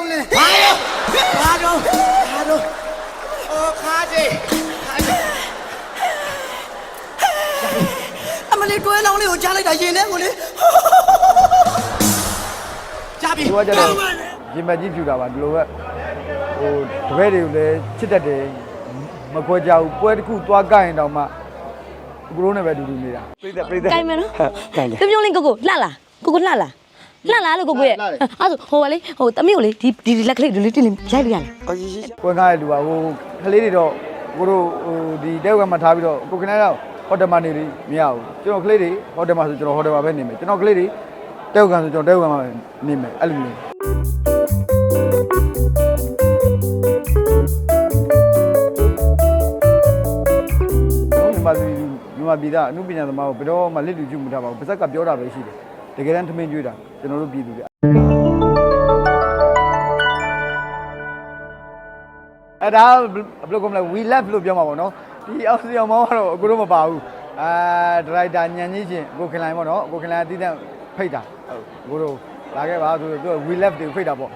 လုံးနဲ့ဘာလို့ဘာတော့ဘာတော့အော်ခါကြီးခါကြီးအမလေးတွဲလောင်းလေးကိုကြားလိုက်တာရင်ထဲကိုလေကြပြီသူကကျတော့ရင်မကြီးဖြူတာပါဒီလိုပဲဟိုတပည့်တွေကိုလည်းချစ်တတ်တယ်မခွဲကြဘူးပွဲတစ်ခုသွားကြရင်တောင်မှကိုရိုးနဲ့ပဲအတူတူနေတာပြိသက်ပြိသက်ကိုင်မယ်နော်ကိုင်တယ်ပြုံးပြုံးလေးကိုကိုလှလားကိုကိုလှလား လှလားလို့ကိုကိုရဲ့အဲ့ဒါဆိုဟိုကလေဟိုတမီးကိုလေဒီဒီလက်ကလေးဒီလေးတင်လေးရိုက်ပြရလားအော်ရေးရေးကွန်ကားရဲ့လူကဟိုကလေးတွေတော့ကိုတို့ဟိုဒီတဲဝဲမှာထားပြီးတော့ကိုခဏတော့ဟိုတယ်မှာနေလို့မရဘူးကျွန်တော်ကလေးတွေဟိုတယ်မှာဆိုကျွန်တော်ဟိုတယ်မှာပဲနေမယ်ကျွန်တော်ကလေးတွေတဲဝဲကဆိုကျွန်တော်တဲဝဲမှာပဲနေမယ်အဲ့လိုမျိုးမြန်မာပြည်မြန်မာပြည်သားအမှုပညာသမားကိုဘယ်တော့မှလက်လူကျမှုထားပါဘူးပါဇက်ကပြောတာပဲရှိတယ် တကယ်တမ်းထမင်းကျွေးတာကျွန်တော်တို့ပြည်သူတွေအဲ့ဒါဘယ်လိုကောမလဲ we love လို့ပြောမှာပေါ့နော်ဒီအောင်စီအောင်မောင်းကတော့အခုတော့မပါဘူးအာဒရိုက်တာညံကြီးချင်းကိုခင်လိုင်ပေါ့နော်ကိုခင်လိုင်အတိအကျဖိတ်တာဟုတ်ကိုတို့လာခဲ့ပါဆိုတော့သူက we love တွေကိုဖိတ်တာပေါ့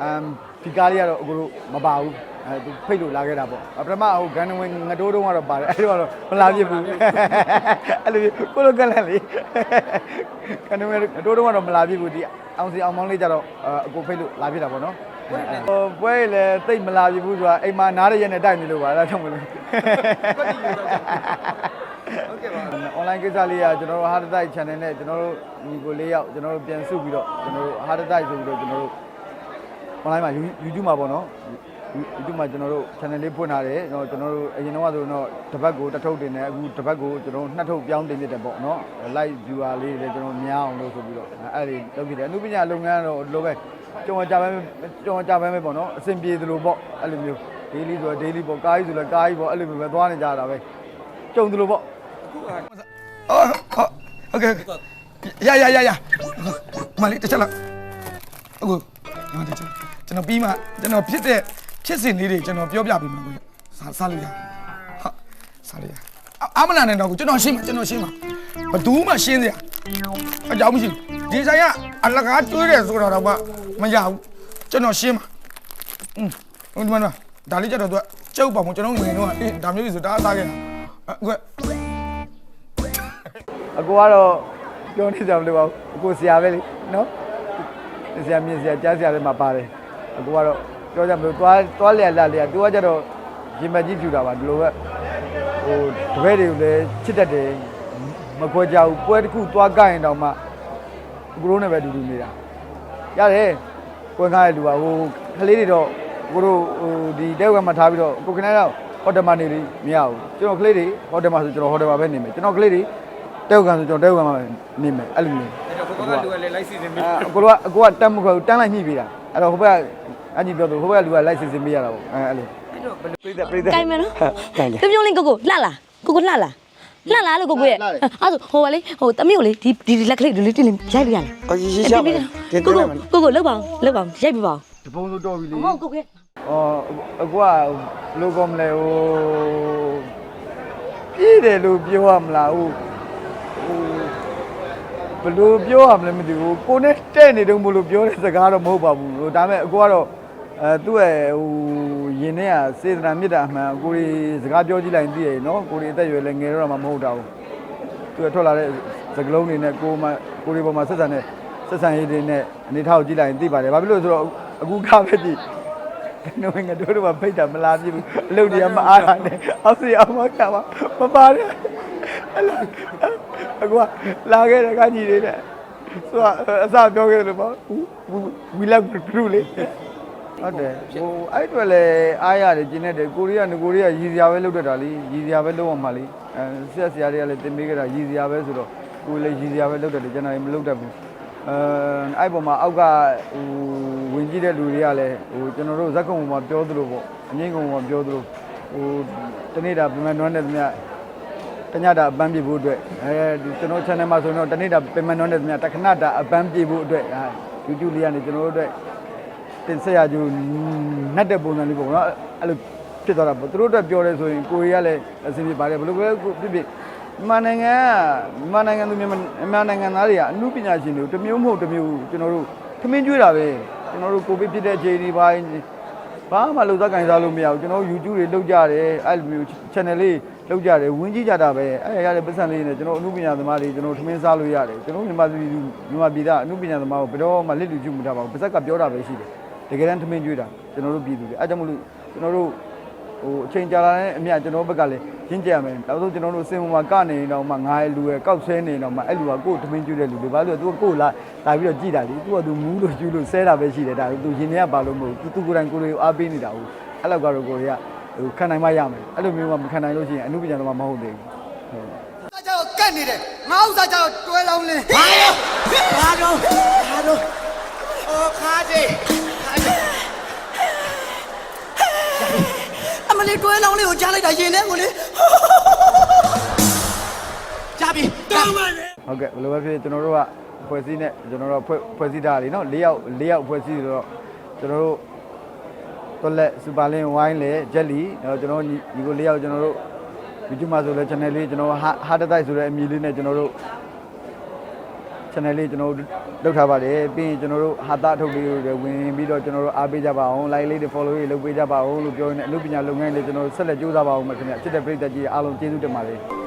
အမ်ဒီကားလေးကတော့အခုတို့မပါဘူး အဲသူဖိတ်လို့လာခဲ့တာပေါ့ပထမဟိုဂန်နဝင်ငတိုးတုံးကတော့ပါတယ်အဲ့ဒီကတော့မလာပြစ်ဘူးအဲ့လိုကိုလိုကလန်လေးဂန်နဝင်ငတိုးတုံးကတော့မလာပြစ်ဘူးဒီအောင်စီအောင်မောင်းလေးကြတော့အကိုဖိတ်လို့လာပြစ်တာပေါ့နော်ဟိုပွဲလည်းတိတ်မလာပြဘူးဆိုတာအိမ်မှာနားရရက်နဲ့တိုက်နေလို့ပါအဲ့ဒါကြောင့်မလို့ဟုတ်ကဲ့ပါ online ကိစ္စလေးကကျွန်တော်တို့ hard drive channel နဲ့ကျွန်တော်တို့ညီကိုလေးယောက်ကျွန်တော်တို့ပြန်စုပြီးတော့ကျွန်တော်တို့ hard drive ဆိုပြီးတော့ကျွန်တော်တို့ online မှာ YouTube မှာပေါ့နော် YouTube မှာကျွန်တော်တို့ channel လေးဖွင့်ထားတယ်ကျွန်တော်ကျွန်တော်တို့အရင်တော့ဆိုတော့တစ်ပတ်ကိုတစ်ထုပ်တင်တယ်အခုတစ်ပတ်ကိုကျွန်တော်နှစ်ထုပ်ပြောင်းတင်နေတယ်ပေါ့နော် live viewer လေးတွေကျွန်တော်များအောင်လို့ဆိုပြီးတော့အဲ့ဒီလုပ်ပြတယ်အမှုပညာလုပ်ငန်းတော့လိုပဲကြုံကြပဲကြုံကြပဲပဲပေါ့နော်အဆင်ပြေသလိုပေါ့အဲ့လိုမျိုး daily ဆိုတော့ daily ပေါ့ကားကြီးဆိုလည်းကားကြီးပေါ့အဲ့လိုမျိုးပဲသွားနေကြတာပဲကြုံသလိုပေါ့အော်ဟုတ်ကဲ့ရရရရမလေးတစ်ချက်လောက်အခုမလေးတစ်ချက်ကျွန်တော်ပြီးမှကျွန်တော်ဖြစ်တဲ့ ဖြစ်စဉ်လေးတွေကျွန်တော်ပြောပြပေးမှာကိုစားစားလို့ရဟုတ်စားလို့ရအမနာနဲ့တော့ကျွန်တော်ရှင်းမှာကျွန်တော်ရှင်းမှာဘသူမှရှင်းစရာအကြောင်းမရှိဒီဆိုင်ကအလကားကျွေးတယ်ဆိုတာတော့မရဘူးကျွန်တော်ရှင်းမှာอืมဟိုဒီမှာဒါလေးကြတော့သူကကျုပ်ပေါ့ကျွန်တော်ငွေတော့ဒါမျိုးကြီးဆိုဒါအသားခဲ့တာအခုအကိုကတော့ပြောနေကြမလို့ပါဘူးအကိုဆရာပဲလေနော်ဆရာမြင့်ဆရာကြားဆရာတွေမှာပါတယ်အကိုကတော့ ပြောကြမလို့သွားသွားလျက်လာလျက်သူကကြတော့ရင်မကြီးဖြူတာပါဒီလိုပဲဟိုတပည့်တွေကိုလည်းချစ်တတ်တယ်မခွဲကြဘူးပွဲတစ်ခုသွားကြရင်တောင်မှကိုရိုးနဲ့ပဲအတူတူနေတာရတယ်ကွန်ကားရဲ့လူကဟိုကလေးတွေတော့ကိုတို့ဟိုဒီတဲဝဲမှာထားပြီးတော့ကိုခဏတော့ဟိုတယ်မှာနေလို့မရဘူးကျွန်တော်ကလေးတွေဟိုတယ်မှာဆိုကျွန်တော်ဟိုတယ်မှာပဲနေမယ်ကျွန်တော်ကလေးတွေတဲဝကန်ဆိုကျွန်တော်တဲဝကန်မှာနေမယ်အဲ့လိုမျိုးအဲ့တော့ဟိုဘက်ကလူကလည်းလိုက်စီစဉ်ပေးအကိုကအကိုကတမ်းမခွဲဘူးတမ်းလိုက်ညှိပေးတာအဲ့တော့ဟိုဘက်က အညီပြောသူဟိုဘက်ကလူကလိုက်စီစဉ်ပေးရတာပေါ့အဲ့အဲ့လိုပြိသက်ပြိသက်ကိုင်မယ်နော်ကိုင်တယ်ပြုံးပြုံးလေးကိုကိုလှလားကိုကိုလှလားလှလားလို့ကိုကိုရဲ့အဲ့ဒါဆိုဟိုကလေဟိုတမီးကိုလေဒီဒီလက်ကလေးဒီလေးတင်လေးရိုက်ပြရလားအော်ရေးရေးရပါကိုကိုကိုကိုလောက်ပါအောင်လောက်ပါအောင်ရိုက်ပြပါအောင်ဒီပုံစိုးတော်ပြီလေ မဟုတ်ကိုကိုရဲ့ အော်အကိုကဘယ်လိုကောမလဲဟိုပြည့်တယ်လို့ပြောရမလားဟိုဟိုဘယ်လိုပြောရမလဲမသိဘူးကိုနဲ့တဲ့နေတုန်းမလို့ပြောတဲ့စကားတော့မဟုတ်ပါဘူးဟိုဒါပေမဲ့အကိုကတော့ အဲသူ့ရဲ့ဟိုရင်ထဲကစေတနာမေတ္တာအမှန်ကိုကြီးစကားပြောကြည့်လိုက်ရင်သိရနော်ကိုကြီးအသက်အရွယ်လည်းငယ်တော့မှမဟုတ်တာဘူးသူကထွက်လာတဲ့စကလုံးတွေနဲ့ကိုမကိုကြီးပေါ်မှာဆက်ဆံတဲ့ဆက်ဆံရေးတွေနဲ့အနေထားကိုကြည့်လိုက်ရင်သိပါတယ်ဘာဖြစ်လို့လဲဆိုတော့အခုကပဲကြည့်နိုဝင်ငါတို့တော့ဖိတ်တာမလားပြဘူးအလုပ်တွေကမအားတာနဲ့အောက်စီအောင်မကပါမပါတယ်အဲ့လိုအခုကလာခဲ့တဲ့ကညီတွေနဲ့ဆိုတော့အစပြောခဲ့တယ်လို့ပေါ့ဝီလက်ဂရုလေ ဟုတ်တယ်ဟိုအဲ့အတွက်လည်းအားရတယ်ကျင်းနေတယ်ကိုရီးယားငကိုရီးယားရည်စရာပဲလုပ်တတ်တာလေရည်စရာပဲလုပ်အောင်ပါလေအဲဆက်ဆရာတွေကလည်းတင်ပေးကြတာရည်စရာပဲဆိုတော့ကိုလည်းရည်စရာပဲလုပ်တတ်တယ်ကျွန်တော်လည်းမလုပ်တတ်ဘူးအဲအဲ့ပေါ်မှာအောက်ကဟိုဝင်ကြည့်တဲ့လူတွေကလည်းဟိုကျွန်တော်တို့ဇက်ကုံပေါ်မှာပြောသလိုပေါ့အငိမ့်ကုံပေါ်မှာပြောသလိုဟိုတနေ့တာပြန်မနှွမ်းတဲ့သမျှတညတာအပန်းပြေဖို့အတွက်အဲဒီကျွန်တော် channel မှာဆိုရင်တော့တနေ့တာပြန်မနှွမ်းတဲ့သမျှတခဏတာအပန်းပြေဖို့အတွက်ဟာ YouTube လေးကနေကျွန်တော်တို့အတွက် တင်ဆက်ရကြလို့နှက်တဲ့ပုံစံလေးပေါ့နော်အဲ့လိုဖြစ်သွားတာပေါ့သူတို့အတွက်ပြောတယ်ဆိုရင်ကိုရီးယားလည်းအဆင်ပြေပါတယ်ဘယ်လိုပဲဖြစ်ဖြစ်မြန်မာနိုင်ငံကမြန်မာနိုင်ငံသူမြန်မာမြန်မာနိုင်ငံသားတွေကအမှုပညာရှင်တွေတစ်မျိုးမဟုတ်တစ်မျိုးကျွန်တော်တို့ထမင်းကျွေးတာပဲကျွန်တော်တို့ကိုဗစ်ဖြစ်တဲ့အချိန်ဒီပိုင်းဘာမှလုံသက်ကင်စားလို့မရဘူးကျွန်တော်တို့ YouTube တွေလုပ်ကြတယ်အဲ့လိုမျိုး channel လေးလုပ်ကြတယ်ဝင်ကြည့်ကြတာပဲအဲ့ရတဲ့ပတ်စံလေးနဲ့ကျွန်တော်အမှုပညာသမားတွေကျွန်တော်ထမင်းစားလို့ရတယ်ကျွန်တော်မြန်မာပြည်သူမြန်မာပြည်သားအမှုပညာသမားကိုဘယ်တော့မှလက်လူကျမှုမထားပါဘူးပါဇက်ကပြောတာပဲရှိတယ် တကယ်တမ်းထမင်းကျွေးတာကျွန်တော်တို့ပြည်သူတွေအဲ့ကြောင့်မလို့ကျွန်တော်တို့ဟိုအချိန်ကြာလာတဲ့အမြကျွန်တော်ဘက်ကလည်းရင့်ကြရမယ်နောက်ဆုံးကျွန်တော်တို့စင်ပေါ်မှာကနေတော့မှငါရဲ့လူရဲ့ကောက်ဆဲနေတော့မှအဲ့လူကကိုယ်ထမင်းကျွေးတဲ့လူတွေဘာလို့လဲသူကကိုယ်လာလာပြီးတော့ကြည်တာလေသူကသူမူးလို့ကျူးလို့ဆဲတာပဲရှိတယ်ဒါသူရင်ထဲကပါလို့မဟုတ်ဘူးသူကိုယ်တိုင်ကိုယ်လေးအားပေးနေတာဟုတ်အဲ့လောက်ကတော့ကိုယ်တွေကဟိုခံနိုင်မှရမယ်အဲ့လိုမျိုးမှမခံနိုင်လို့ရှိရင်အမှုပညာတော့မဟုတ်သေးဘူးဟုတ်။အကြောက်ကတ်နေတယ်။ငါဥစ္စာကြောက်တွဲလောင်းလင်း။ဘာရော။ဘာတော့ဘာတော့အော်ခါကြီးခါကြီး အမလေးတွဲလောင်းလေးကိုကြားလိုက်တာရင်ထဲကိုလေ။ကြားပြီ။တောင်းပါလေဟုတ်ကဲ့ဘယ်လိုပဲဖြစ်ဖြစ်ကျွန်တော်တို့ကဖွဲ့စည်းနဲ့ကျွန်တော်တို့ဖွဲ့ဖွဲ့စည်းတာလေနော်၄ယောက်၄ယောက်ဖွဲ့စည်းဆိုတော့ကျွန်တော်တို့တော်လက်စူပါလင်းဝိုင်းလေဂျက်လီတော့ကျွန်တော်ညီညီကို၄ယောက်ကျွန်တော်တို့ YouTube မှာဆိုလဲ channel လေးကျွန်တော်ဟာဟာတတိုက်ဆိုတဲ့အမည်လေးနဲ့ကျွန်တော်တို့ channel လေးကျွန်တော်တို့လုပ်ထားပါတယ်ပြီးရင်ကျွန်တော်တို့ဟာတာထုတ်လေးတွေဝင်ပြီးတော့ကျွန်တော်တို့အားပေးကြပါအောင် like လေးတွေ follow လေးလုပ်ပေးကြပါအောင်လို့ပြောရင်းနဲ့အမှုပညာလုပ်ငန်းလေးကျွန်တော်တို့ဆက်လက်ကြိုးစားပါအောင်မယ်ခင်ဗျချစ်တဲ့ပရိသတ်ကြီးအားလုံးကျေးဇူးတင်ပါတယ်